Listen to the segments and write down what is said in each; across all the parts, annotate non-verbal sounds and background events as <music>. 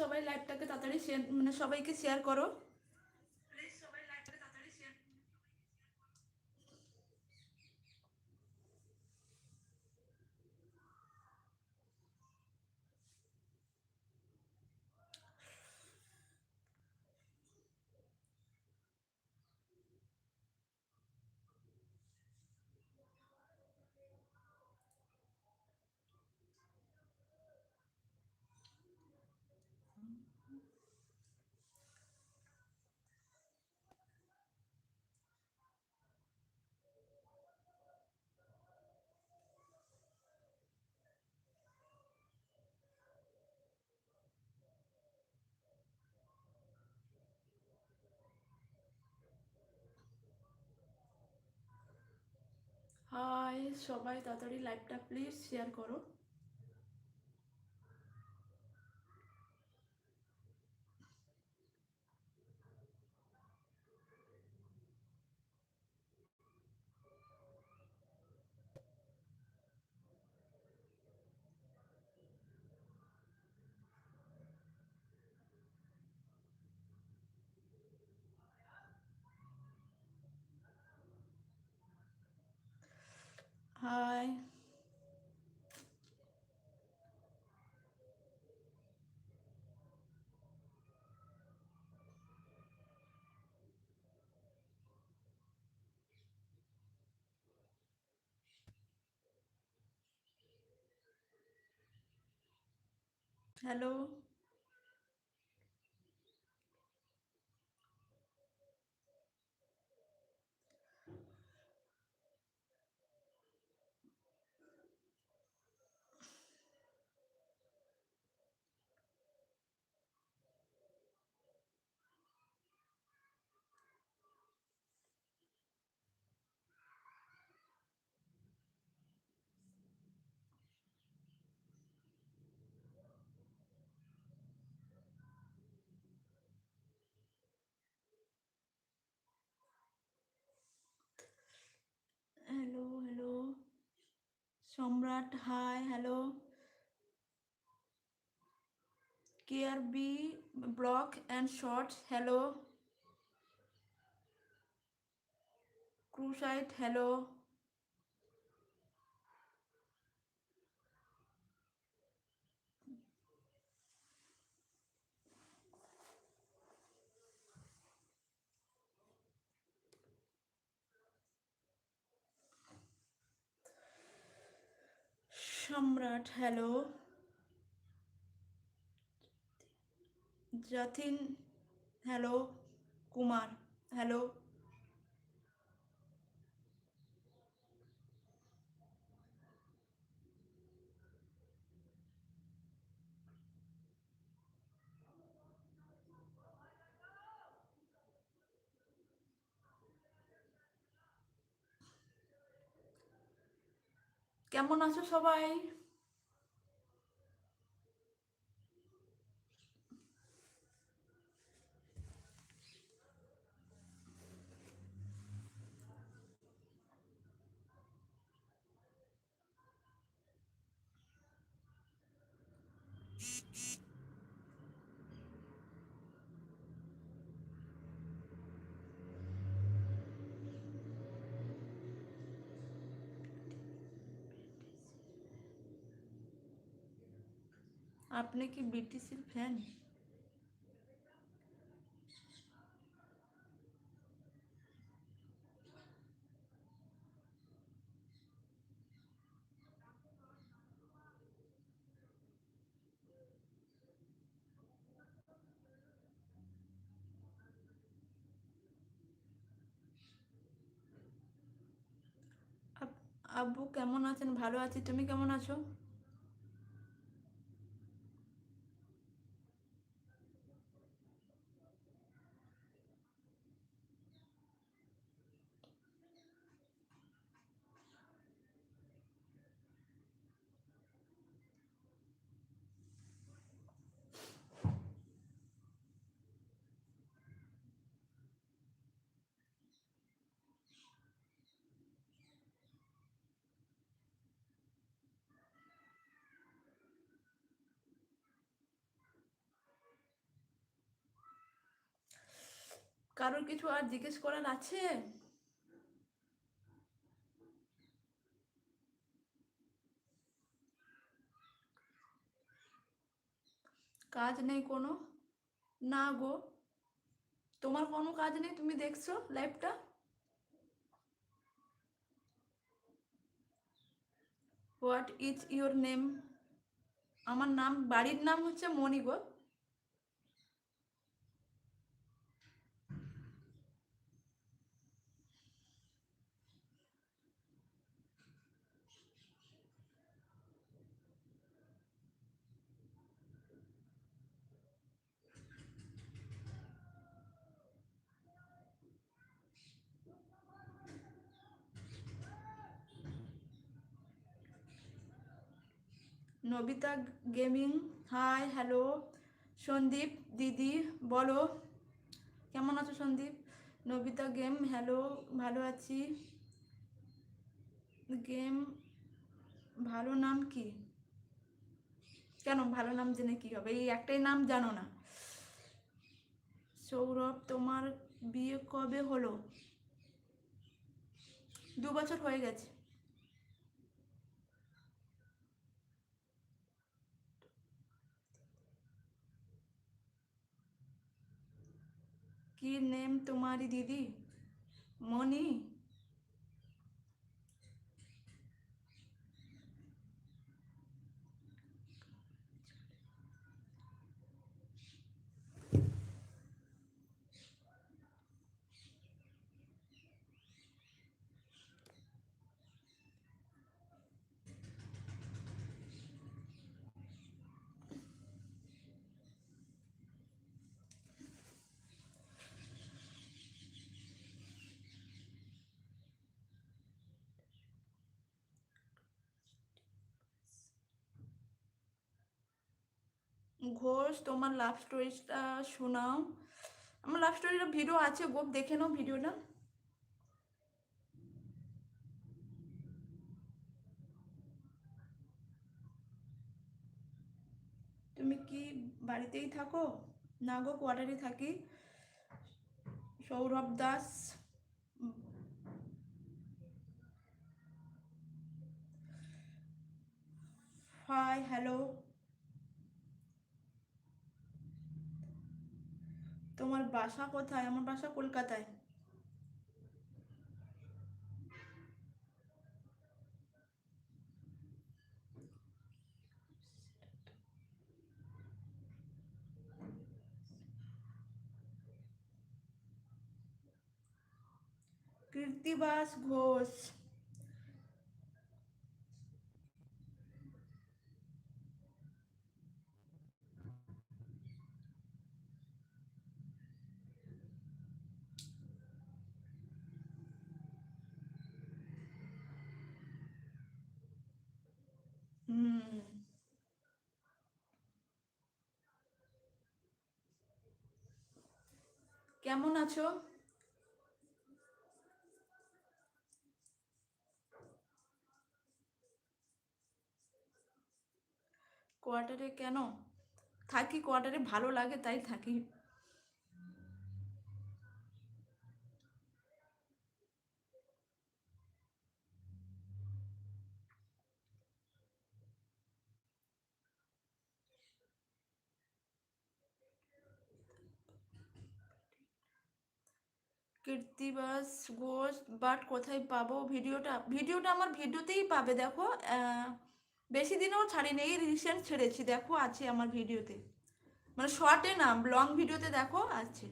সবাই লাইভটাকে তাড়াতাড়ি শেয়ার মানে সবাইকে শেয়ার করো। হাই সবাই তাড়াতাড়ি লাইভটা প্লিজ শেয়ার করো। Hi hello hello hello Samrat hi hello care be block and shorts hello ক্রুসাইট hello Samrat hello? Jathin hello? Kumar hello? কেমন আছো সবাই? আপনি কি বিটিসির ফ্যান আব্বু কেমন আছেন? ভালো আছি। তুমি কেমন আছো? কারোর কিছু আর জিজ্ঞেস করার আছে? কাজ নেই কোনো? না গো। তোমার কোনো কাজ নেই? তুমি দেখছ লাইফটা? হোয়াট ইজ ইওর নেম আমার নাম, বাড়ির নাম হচ্ছে মণি গো। Nabita gaming, hi, hello. Sandeep, দিদি, বলো। কেমন আছো সন্দীপ? নবিতা গেম, হ্যালো, ভালো আছি। গেম, ভালো নাম কি? কেন ভালো নাম জেনে কি হবে? এই একটাই নাম জানো না। সৌরভ, তোমার বিয়ে কবে হলো? দু বছর হয়ে গেছে। কি নেম তোমারি দিদি মনি ঘোষ, তোমার লাভ স্টোরিটা শোনাও। আমার লাভ স্টোরিটা ভিডিও আছে, গোপ দেখে নাও ভিডিওটা তুমি কি বাড়িতেই থাকো? না গো কোয়ার্টারে থাকি। সৌরভ দাস। হাই হ্যালো তোমার বাসা কোথায়? আমার বাসা কলকাতায়। কীর্তিবাস ঘোষ। কেমন আছো? কোয়ার্টারে কেন? থাকি কোয়ার্টারে ভালো লাগে তাই থাকি। কীর্তিবাস গোস বাট কোথায় পাবো ভিডিওটা? ভিডিওটা আমার ভিডিওতেই পাবে, দেখো। বেশি দিনও ছাড়িনি, এই রিসেন্ট ছেড়েছি, দেখো, আছে আমার ভিডিওতে। মানে শর্টে না লং ভিডিওতে দেখো, আছে।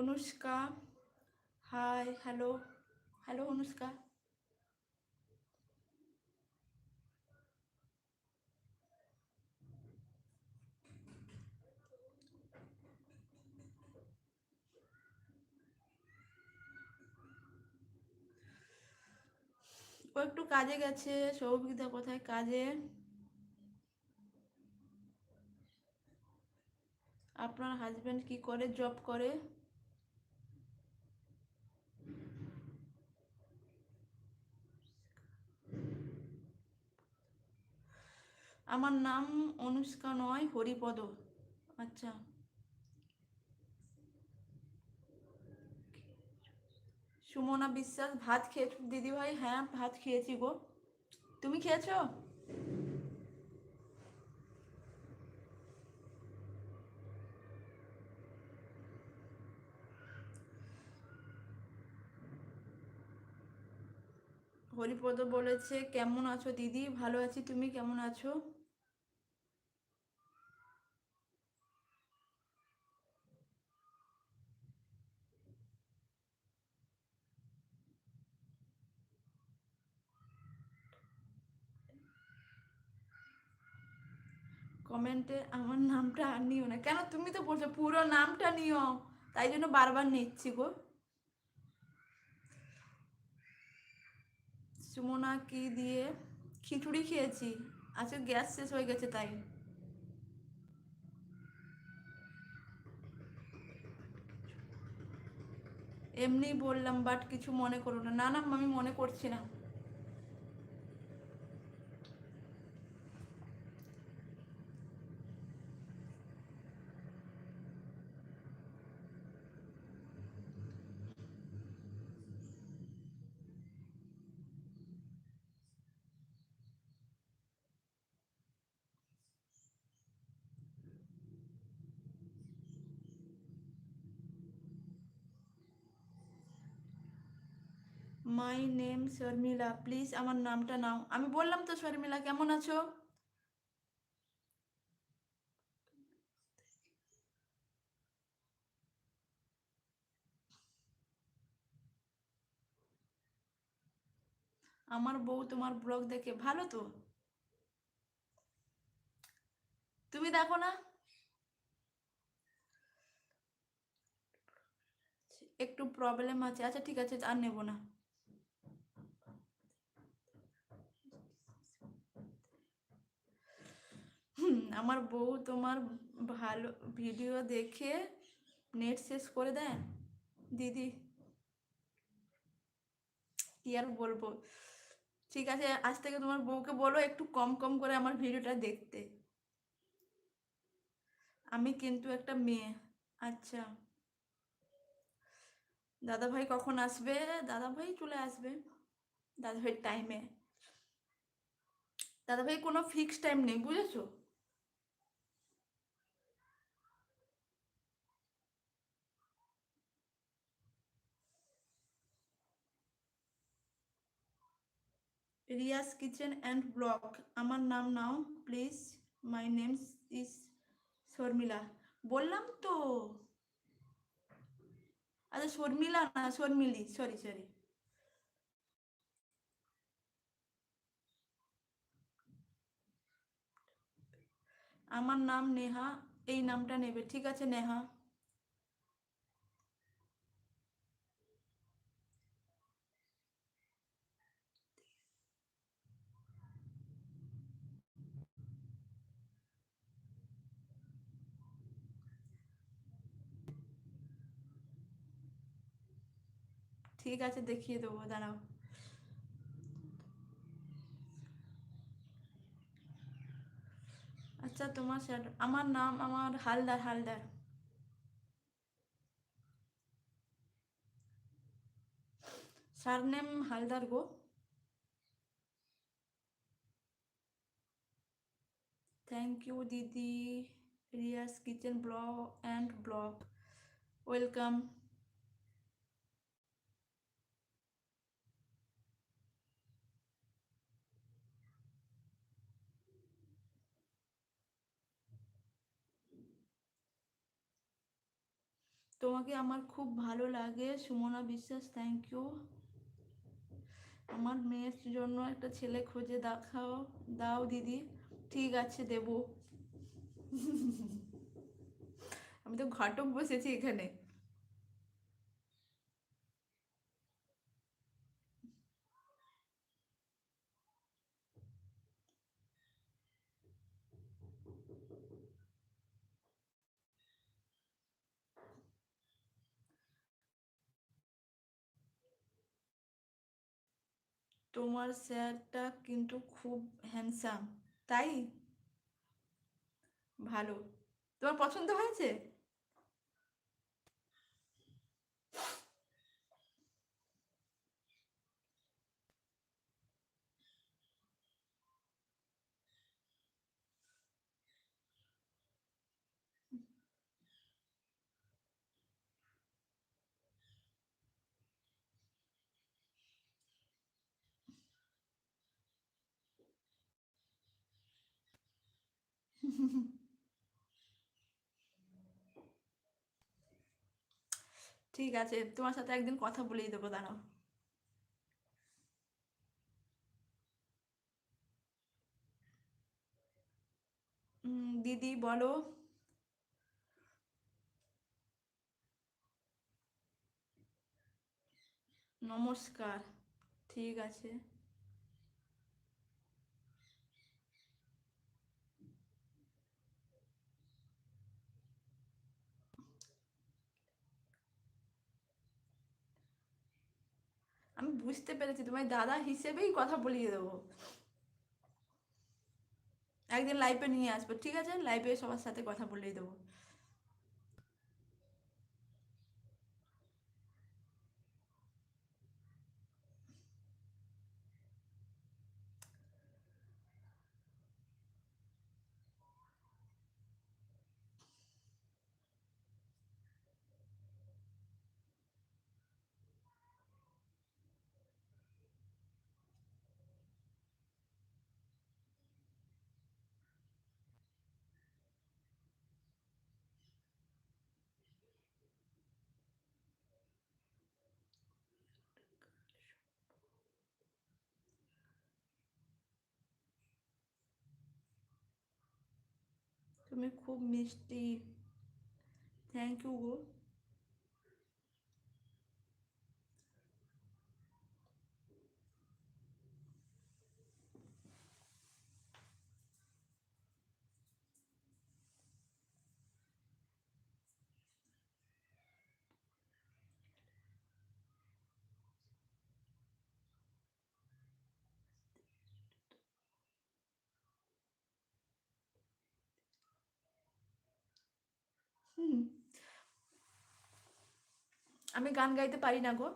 Anushka, hi, hello hello Anushka. ও একটু কাজে গেছে, সৌভিকদা কোথায়? কাজে। আপনার হাজবেন্ড কি করে? জব করে? আমার নাম অনুষ্কা নয়, হরিপদ। আচ্ছা। সুমনা বিশ্বাস, ভাত খেয়েছো দিদি ভাই হ্যাঁ ভাত খেয়েছি গো। তুমি খেয়েছো? হরিপদ বলেছে, কেমন আছো দিদি? ভালো আছি। তুমি কেমন আছো? কমেন্টে আমার নামটা আর নিও না। কেন? তুমি তো বলছো পুরো নামটা নিও। তাই জন্য বারবার নিচ্ছি গো। সুমনা কি দিয়ে? খিচুড়ি খেয়েছি। আজকে গ্যাস শেষ হয়ে গেছে তাই। এমনি বললাম বাট কিছু মনে করো না না, আমি মনে করছি না মাই নেম শর্মিলা প্লিজ আমার নামটা নাও। আমি বললাম তো শর্মিলা কেমন আছো? আমার বউ তোমার ব্লগ দেখে ভালো তো? তুমি দেখো না? একটু প্রবলেম আছে। আচ্ছা ঠিক আছে, আর নেব না। <clears throat> আমার বউ তোমার ভালো ভিডিও দেখে নেট শেষ করে দেয়? দিদি, কি আর বলব? ঠিক আছে, আজ থেকে তোমার বউকে বলো একটু কম কম করে আমার ভিডিওটা দেখতে। আমি কিন্তু একটা মেয়ে। আচ্ছা। দাদা ভাই কখন আসবে? দাদা ভাই চলে আসবে। দাদা ভাইয়ের টাইমে দাদা ভাই কোনো ফিক্সড টাইম নেই, বুঝেছ? রিয়াস কিচেন অ্যান্ড ব্লগ আমার নাম now please my name is Sharmila বললাম তো। আচ্ছা শর্মিলা না শর্মিলি সরি সরি আমার নাম নেহা, এই নামটা নেবে, ঠিক আছে, নেহা? ঠিক আছে দেখিয়ে দেবো দাঁড়াও আচ্ছা তোমার স্যার- আমার নাম আমার হালদার হালদার সারনেম হালদার গো থ্যাংক ইউ দিদি Ria's kitchen blog and blog welcome তোমাকে আমার খুব ভালো লাগে। সুমনা বিশ্বাস থ্যাংক ইউ আমার মেয়ের জন্য একটা ছেলে খুঁজে দেখাও, দাও দিদি। ঠিক আছে, দেব। <laughs> আমি তো ঘাটক বসেছি এখানে। তোমার স্যারটা কিন্তু খুব হ্যান্ডসাম তাই? ভালো। তোমার পছন্দ হয়েছে? <laughs> ঠিক আছে তোমার সাথে একদিন কথা বলেই দেবো দাঁড়াও। দিদি বলো। নমস্কার ঠিক আছে। আমি বুঝতে পেরেছি, তোমায় দাদা হিসেবেই কথা বলিয়ে দেবো। একদিন লাইফে নিয়ে আসব, ঠিক আছে? লাইফে সবার সাথে কথা বলিয়ে দেবো। তুমি খুব মিষ্টি থ্যাংক ইউ গো আমি গান গাইতে পারি না গো।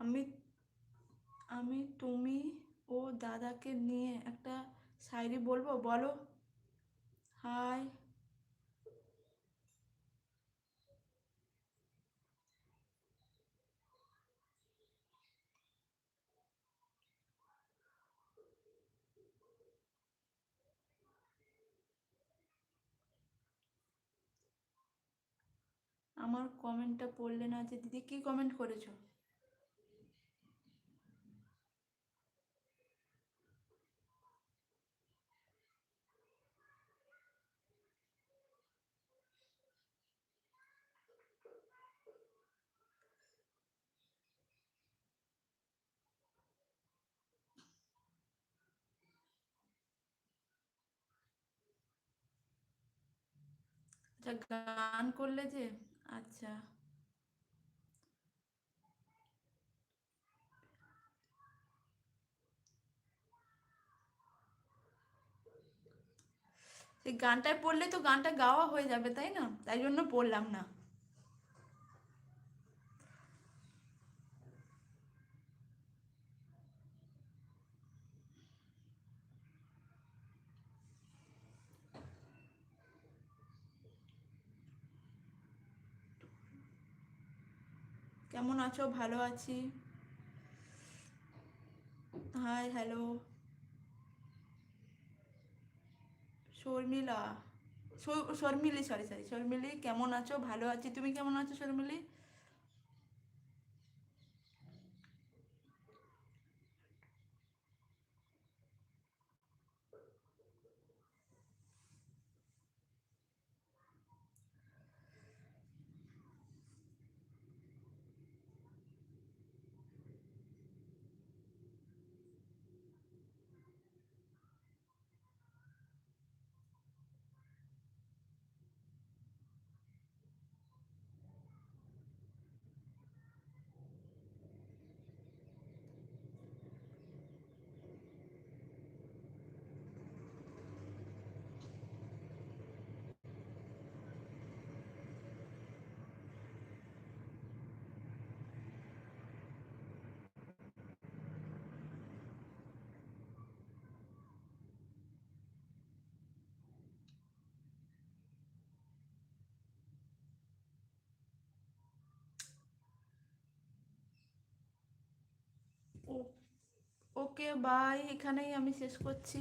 আমি আমি তুমি ও দাদাকে নিয়ে একটা শায়রি বলব? বলো। হাই। আমার কমেন্টটা পড়লে না যে দিদি কি কমেন্ট করেছ? আচ্ছা গান করলে যে আচ্ছা। সেই গানটায় পড়লে তো গানটা গাওয়া হয়ে যাবে, তাই না? তাই জন্য পড়লাম না। কেমন আছো? ভালো আছি। Hi hello Sharmila. Sharmili sorry sorry Sharmili, কেমন আছো? ভালো আছি। তুমি কেমন আছো, শর্মিলি? ওকে বাই এখানেই আমি শেষ করছি।